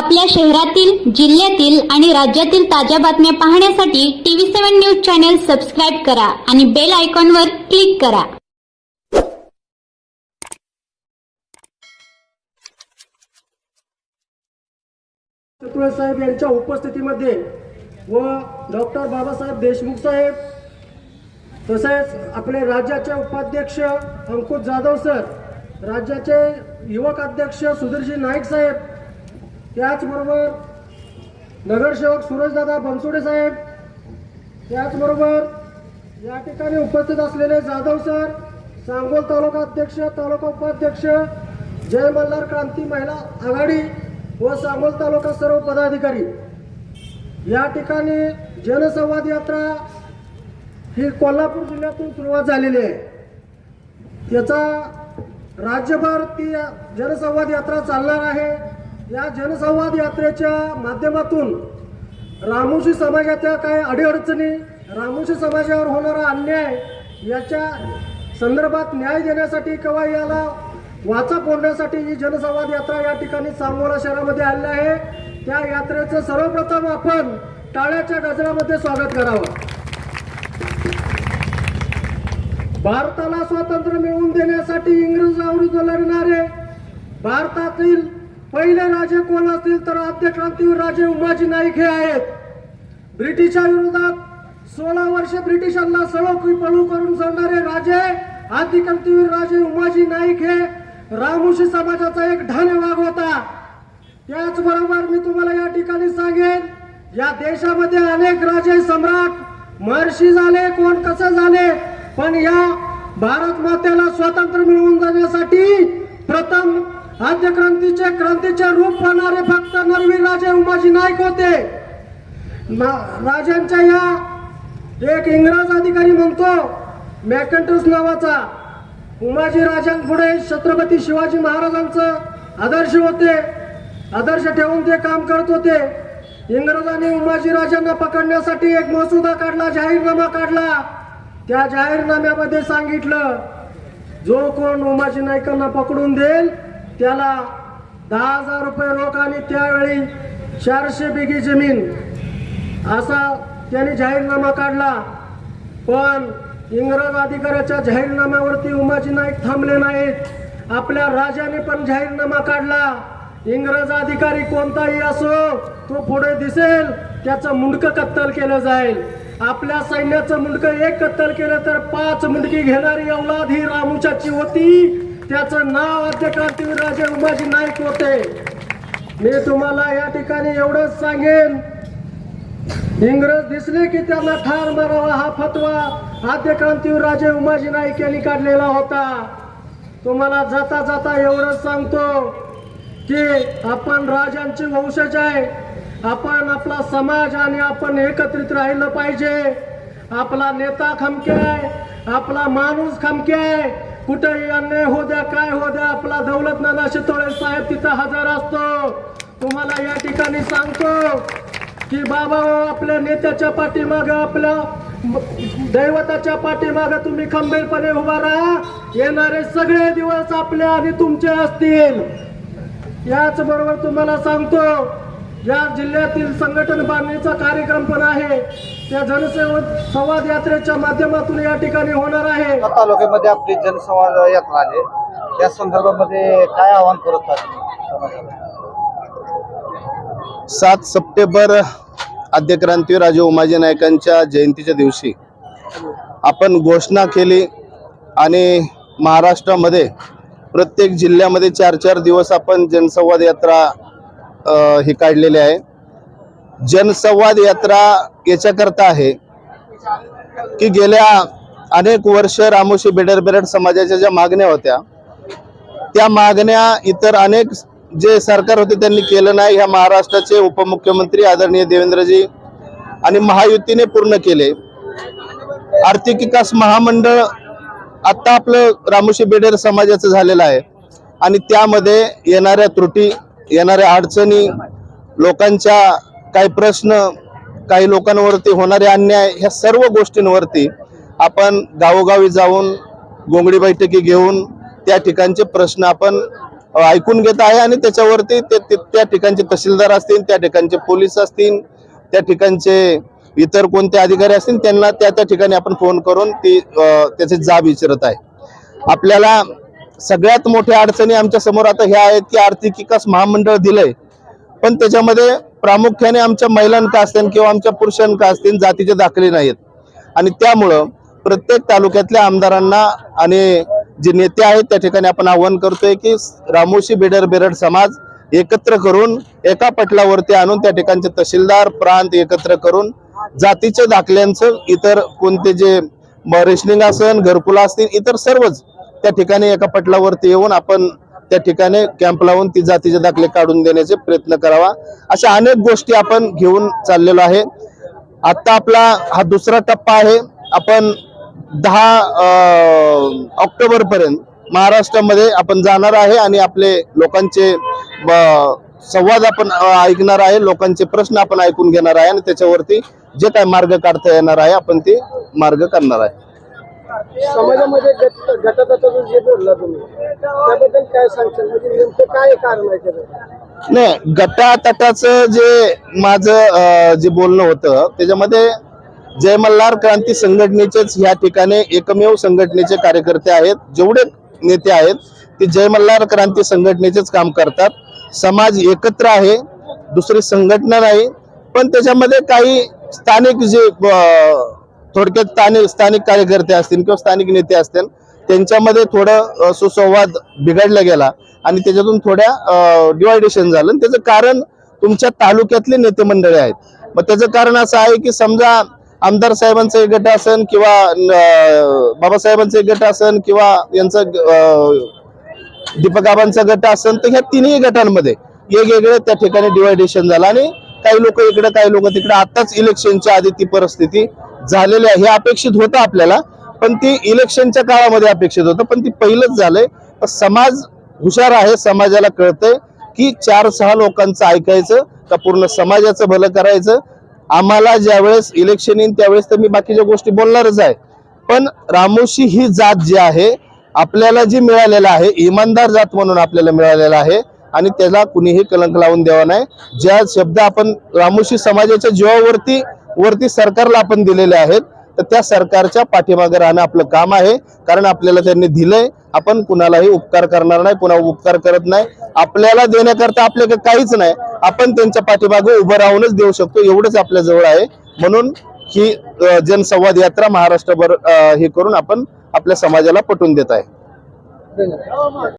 आपल्या शहरातील जिल्ह्यातील आणि राज्यातील ताज्या बातम्या पाहण्यासाठी TV seven news channel subscribe करा आणि बेल आयकॉनवर क्लिक करा. साहेब यांच्या उपस्थितीमध्ये व डॉक्टर बाबासाहेब देशमुख साहेब तसेच आपले राज्याचे उपाध्यक्ष अंकुश जाधव सर राज्याचे युवक अध्यक्ष सुधीरजी नाईक साहेब त्याचबरोबर नगरसेवक सूरजदादा बनसोडे साहेब त्याचबरोबर या ठिकाणी उपस्थित असलेले जाधव सर सांगोल तालुका अध्यक्ष तालुका उपाध्यक्ष जय मल्हार क्रांती महिला आघाडी व सांगोल तालुका सर्व पदाधिकारी. या ठिकाणी जनसंवाद यात्रा ही कोल्हापूर जिल्ह्यातून सुरुवात झालेली आहे. त्याचा राज्यभर ती जनसंवाद यात्रा चालणार आहे. या जनसंवाद यात्रेच्या माध्यमातून रामोशी समाजाच्या काही अडीअडचणी रामोशी समाजावर होणारा अन्याय याच्या संदर्भात न्याय देण्यासाठी किंवा याला वाचा फोडण्यासाठी ही जनसंवाद यात्रा या ठिकाणी सांगोला शहरामध्ये आलेली आहे त्या यात्रेचं सर्वप्रथम आपण टाळ्याच्या गजरामध्ये स्वागत करावं. भारताला स्वातंत्र्य मिळवून देण्यासाठी इंग्रजाविरुद्ध लढणारे भारतातील पहिले राजे कोण असतील तर आद्य क्रांतीवीर राजे उमाजी नाईक हे आहेत. ब्रिटिशा विरोधात सोळा वर्ष ब्रिटिशांना सळोखी पळू करून जाणारे राजे आद्य क्रांतीवीर राजे उमाजी नाईक हे रामोशी समाजाचा एक ढाणे वाघ होता. त्याचबरोबर मी तुम्हाला या ठिकाणी सांगेन या देशामध्ये अनेक राजे सम्राट महर्षी झाले कोण कसे झाले पण या भारत मातेला स्वातंत्र्य मिळवून जाण्यासाठी प्रथम आद्य क्रांतीचे क्रांतीचे रूप पाहणारे फक्त नरवीर राजे उमाजी नाईक होते. ना- राजांच्या या एक इंग्रज अधिकारी म्हणतो मॅकंटस नावाचा. उमाजी राजांपुढे छत्रपती शिवाजी महाराजांचं आदर्श होते. आदर्श ठेवून ते काम करत होते. इंग्रजांनी उमाजी राजांना पकडण्यासाठी एक मसुदा काढला जाहीरनामा काढला. त्या जाहीरनाम्यामध्ये सांगितलं जो कोण उमाजी नाईकांना पकडून देईल त्याला दहा हजार रुपये रोख आणि त्यावेळी चारशे बिगी जमीन असा त्यांनी जाहीरनामा काढला. पण इंग्रज अधिकाऱ्याच्या जाहीरनाम्यावरती उमाजी नाईक थांबले नाहीत. आपल्या राजाने पण जाहीरनामा काढला. इंग्रज अधिकारी कोणताही असो तो पुढे दिसेल त्याचं मुंडकं कत्तल केलं जाईल. आपल्या सैन्याचं मुंडकं एक कत्तल केलं तर पाच मुंडकी घेणारी अवलाद ही रामूच्याची होती. त्याचं नाव आद्य क्रांतीवीर राजे उमाजी नाईक होते. मी तुम्हाला या ठिकाणी एवढंच सांगेन. इंग्रज दिसले की त्यांना ठार मारावा हा फतवा आद्य क्रांतीवीर राजे उमाजी नाईक यांनी काढलेला होता. तुम्हाला जाता जाता एवढंच सांगतो की आपण राजांचे वंशज आहे. आपण आपला समाज आणि आपण एकत्रित राहिलं पाहिजे. आपला नेता खमके आहे. आपला माणूस खमके आहे. कुठेही अन्याय हो द्या काय हो द्या आपला दौलत नाना शितोळे साहेब तिथं हजर असतो. तुम्हाला या ठिकाणी सांगतो की बाबा आपल्या नेत्याच्या पाठीमाग आपल्या दैवताच्या पाठीमाग तुम्ही खंबीरपणे उभा राहा. येणारे सगळे दिवस आपले आणि तुमचे असतील. याच बरोबर तुम्हाला सांगतो या जिल्ह्यातील संघटन बांधणीचा कार्यक्रम पण आहे त्या जनसेवा संवाद यात्रेच्या माध्यमातून या ठिकाणी होणार आहे. तालुक्यामध्ये आपली जनसंवाद यात्रा आहे. त्या संदर्भामध्ये काय आवाहन करत आहात? सात सप्टेंबर आद्य क्रांतीवीर राजे उमाजी नायकांच्या जयंतीच्या दिवशी आपण घोषणा केली आणि महाराष्ट्रामध्ये प्रत्येक जिल्ह्यामध्ये चार चार दिवस आपण जनसंवाद यात्रा हे काढलेले आहे. जनसंवाद यात्रा याच्याकरता आहे की गेल्या अनेक वर्ष रामोशी बेडर बेरड समाजाच्या ज्या मागण्या होत्या त्या मागण्या इतर अनेक जे सरकार होते त्यांनी केलं नाही. ह्या महाराष्ट्राचे उपमुख्यमंत्री आदरणीय देवेंद्रजी आणि महायुतीने पूर्ण केले. आर्थिक विकास महामंडळ आत्ता आपलं रामोशी बेडेर समाजाचं झालेलं आहे आणि त्यामध्ये येणाऱ्या त्रुटी येणाऱ्या अडचणी लोकांच्या काही प्रश्न काही लोकांवरती होणारे अन्याय ह्या सर्व गोष्टींवरती आपण गावोगावी जाऊन गोंगडी बैठकी घेऊन त्या ठिकाणचे प्रश्न आपण ऐकून घेत आहे आणि त्याच्यावरती ते त्या ठिकाणचे तहसीलदार असतील त्या ठिकाणचे पोलीस असतील त्या ठिकाणचे इतर कोणते अधिकारी असतील त्यांना त्या त्या ठिकाणी आपण फोन करून ती त्याची त्याचे जाब विचारत आहे. आपल्याला सगळ्यात मोठ्या अडचणी आमच्यासमोर आता ह्या आहेत की आर्थिक विकास महामंडळ दिलंय. पण त्याच्यामध्ये प्रामुख्याने आमच्या महिलांका असतील किंवा आमच्या पुरुषांका असतील जातीचे दाखले नाहीत. आणि त्यामुळं प्रत्येक तालुक्यातल्या आमदारांना आणि जे नेते आहेत त्या ठिकाणी आपण आव्हान करतोय की रामोशी बेडर बेरड समाज एकत्र करून एका पटलावरती आणून त्या ठिकाणचे तहसीलदार प्रांत एकत्र करून जातीच्या दाखल्यांचं इतर कोणते जे रेशनिंग असन घरकुल असतील इतर सर्वच त्या ठिकाणी एका पटलावरती येऊन आपण त्या ठिकाणी कॅम्प लावून ती जातीचे दाखले काढून देण्याचे प्रयत्न करावा. अशा अनेक गोष्टी आपण घेऊन चाललेलो आहे. आता आपला हा दुसरा टप्पा आहे. आपण दहा ऑक्टोबर पर्यंत महाराष्ट्रामध्ये आपण जाणार आहे आणि आपले लोकांचे संवाद आपण ऐकणार आहे. लोकांचे प्रश्न आपण ऐकून घेणार आहे आणि त्याच्यावरती जे काय मार्ग काढता येणार आहे आपण ते मार्ग करणार आहे. समाजामध्ये गट जो जे बोलला तुम्ही त्याबद्दल काय सांगशाल? म्हणजे नेमकं काय कारण आहे त्याचं? नाही गटातटाचं जे माझं जे बोलणं होतं त्याच्यामध्ये जय मल्हार क्रांती संघटनेचेच या ठिकाणी एकमेव संघटनेचे कार्यकर्ते आहेत. जेवढे नेते आहेत ते जय मल्हार क्रांती संघटनेचेच काम करतात. समाज एकत्र आहे दुसरी संघटना नाही पण त्याच्यामध्ये काही स्थानिक जे थोडक्यात स्थानिक स्थानिक कार्यकर्ते असतील किंवा स्थानिक नेते असतील त्यांच्यामध्ये थोडं सुसंवाद बिघडला गेला आणि त्याच्यातून थोड्या डिवायडेशन झालं. त्याचं कारण तुमच्या तालुक्यातले नेते मंडळी आहेत. मग त्याचं कारण असं आहे की समजा आमदार साहेबांचा एक गट असन किंवा अं, बाबासाहेबांचा एक गट असन किंवा यांचं अं, गट असन तर ह्या तिन्ही गटांमध्ये वेगवेगळे त्या ठिकाणी डिवायडेशन झालं. आणि काही लोक इकडे काही लोक तिकडे. आताच इलेक्शनच्या आधी ती परिस्थिती झालेले आहे. हे अपेक्षित होतं आपल्याला पण ती इलेक्शनच्या काळामध्ये अपेक्षित होतं. पण ती पहिलंच झालंय. समाज हुशार आहे समाजाला कळतंय की चार सहा लोकांचं ऐकायचं का पूर्ण समाजाचं भलं करायचं. आम्हाला ज्यावेळेस इलेक्शन येईल त्यावेळेस तर मी बाकीच्या गोष्टी बोलणारच आहे. पण रामोशी ही जात जी आहे आपल्याला जी मिळालेलं आहे इमानदार जात म्हणून आपल्याला मिळालेला आहे आणि त्याला कुणीही कलंक लावून द्यावा नाही. ज्या शब्द आपण रामोशी समाजाच्या जीवावरती वरती सरकारला आपण दिलेले आहेत तर त्या सरकारच्या पाठीमागे राहणं आपलं काम आहे. कारण आपल्याला त्यांनी दिलंय आपण कुणालाही उपकार करणार नाही कुणा उपकार करत नाही. आपल्याला देण्याकरता आपल्याकडे काहीच नाही. आपण त्यांच्या पाठीमागे उभं राहूनच देऊ शकतो एवढंच आपल्या जवळ आहे. म्हणून ही जनसंवाद यात्रा महाराष्ट्रभर हे करून आपण आपल्या समाजाला पटवून देत आहे.